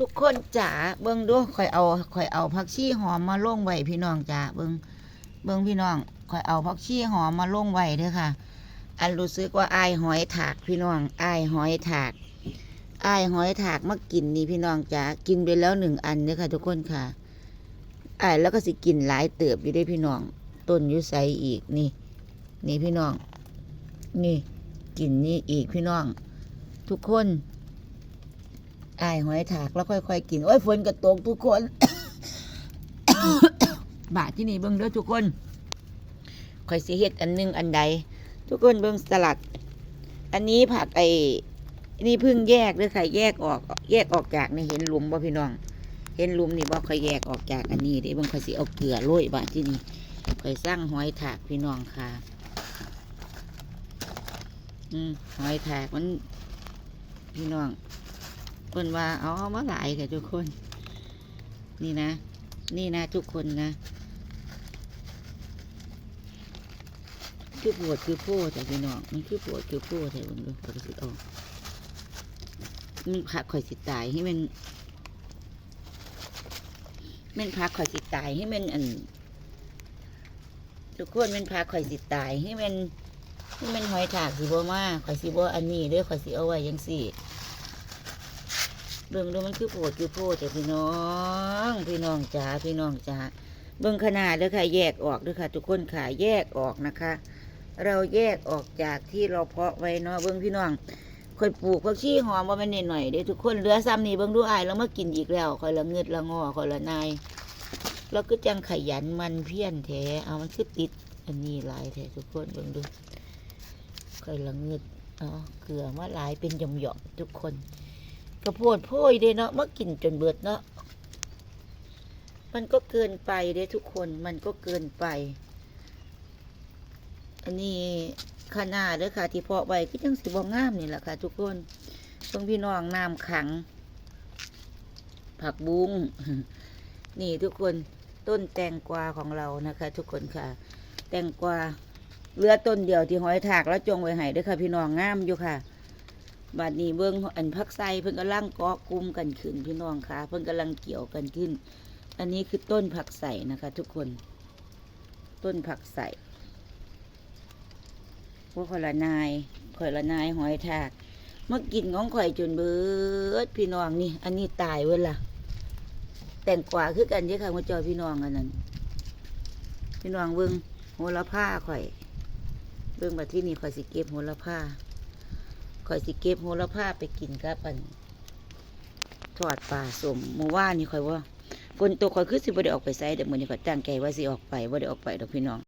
ทุกคนจ๋าเบิ่งดูข่อยเอาข่อยเอาผักชีหอมมาลงไว้พี่น้องจ๋าเบิ่งเบิ่งพี่น้องข่อยเอาผักชีหอมมาลงไว้เด้อค่ะ อันรู้สึกว่าอายหอยถากพี่น้องอายหอยถากอายหอยถากมากินนี่พี่น้องจ๋ากินไปแล้วหนึ่งอันเด้อค่ะ ทุกคนค่ะอายแล้วก็สิกินหลายเติบอยู่ได้พี่น้องต้นยุไสอีกนี่ นี่พี่น้อง นี่กินนี่อีกพี่น้อง ทุกคน อายหอยถากแล้วค่อยๆกินโอ้ยฝนกระตกทุกคน บาทที่นี่เบิ่งเด้อทุกคนค่อยสิเฮ็ดอันนึงอันใด ทุกคนเบิ่งสลัด อันนี้ผักไอ้นี่เพิ่งแยกเด้อค่ะแยกออกแยกออกจากนี่เห็นหลุมบ่พี่น้อง เห็นหลุมนี่บ่ค่อยแยกออกจากอันนี้เด้เบิ่งค่อยสิเอาเกลือโรยบาทที่นี่ค่อยสร้างหอยถากพี่น้องค่ะอืมหอยแทากมันพี่น้อง พิ่นว่าเอามาหลายค่ะทุกคน นี่นะ นี่นะทุกคนนะคือปวดคือโพดแต่พี่น้องมันคือปวดคือโพดแต่ผมดูปวดสิออกมันผักข่อยสิตายให้มันมันผักข่อยสิตายให้มันอันทุกคนมันผักข่อยสิตายให้มันนี่มันหอยถากสิบ่มาข่อยสิบ่อันนี้เด้อข่อยสิเอาไว้ยังสี่ เบิ่งดูมันคือโพดคือโพดแต่พี่น้อง พี่น้องจ๋าพี่น้องจ๋าเบิ่งขนาดเด้อค่ะ แยกออกเด้อค่ะ ทุกคนค่ะแยกออกนะคะ เราแยกออกจากที่เราเพาะไว้เนาะเบิ่งพี่น้องข่อยปลูกผักชีหอมว่ามันนิดหน่อยๆเด้อทุกคนเหลือซ้ำนี่เบิ่งดูอายแล้วมากินอีกแล้วข่อยละเงืดละงอข่อยละนายแล้วก็จังขยันมันเพี้ยนแท้เอามันคือติดอันนี้ลายแท้ทุกคนเบิ่งดูค่อยละเงึดเนาะเกลือมาลายเป็นหย่อมหย่อมๆทุกคน กระโพดโพยเด้เนาะมากินจนเบิดเนาะมันก็เกินไปเด้ทุกคนมันก็เกินไป อันนี้ขนาดเด้อค่ะ ที่เพาะไว้ก็จังสิบ่งงามนี่แหละค่ะ ทุกคนเพิ่งพี่น้องน้ำขัง ผักบุ้งนี่ทุกคนต้นแตงกวาของเรานะคะ ทุกคนค่ะ แตงกวาเลือต้นเดียวที่หอยถากแล้วจงไว้ให้เด้วยค่ะ พี่น้องงามอยู่ค่ะ บัดนี้เบิ้งอันพักไซเพิ่นกำลังเกาะกลุ่มกันขึ้นพี่น้องค่ะเพิ่นกำลังเกี่ยวกันขึ้น อันนี้คือต้นผักใส่นะคะ ทุกคน ต้นผักใส่พวกขอละนายข่อยละนายหอยถากเมื่อกินของข่อยจนเบิดพี่น้องนี่ อันนี้ตายเวล่ะแต่งกว่าคือกันเด้อค่ะมาจอยพี่น้องอันนั้นพี่น้องเบิ้งโหระพาข่อย เบิ่งมาที่นี่ข่อยสิเก็บโหระพา ข่อยสิเก็บโหระพาไปกินกับอันทอดปลาสมเมื่อวานนี่ข่อยว่าฝนตกข่อยคือสิบ่ได้ออกไปไสเดี๋ยวมื้อนี้ข่อยตั้งใจว่าสิออกไปบ่ได้ออกไปดอกพี่น้อง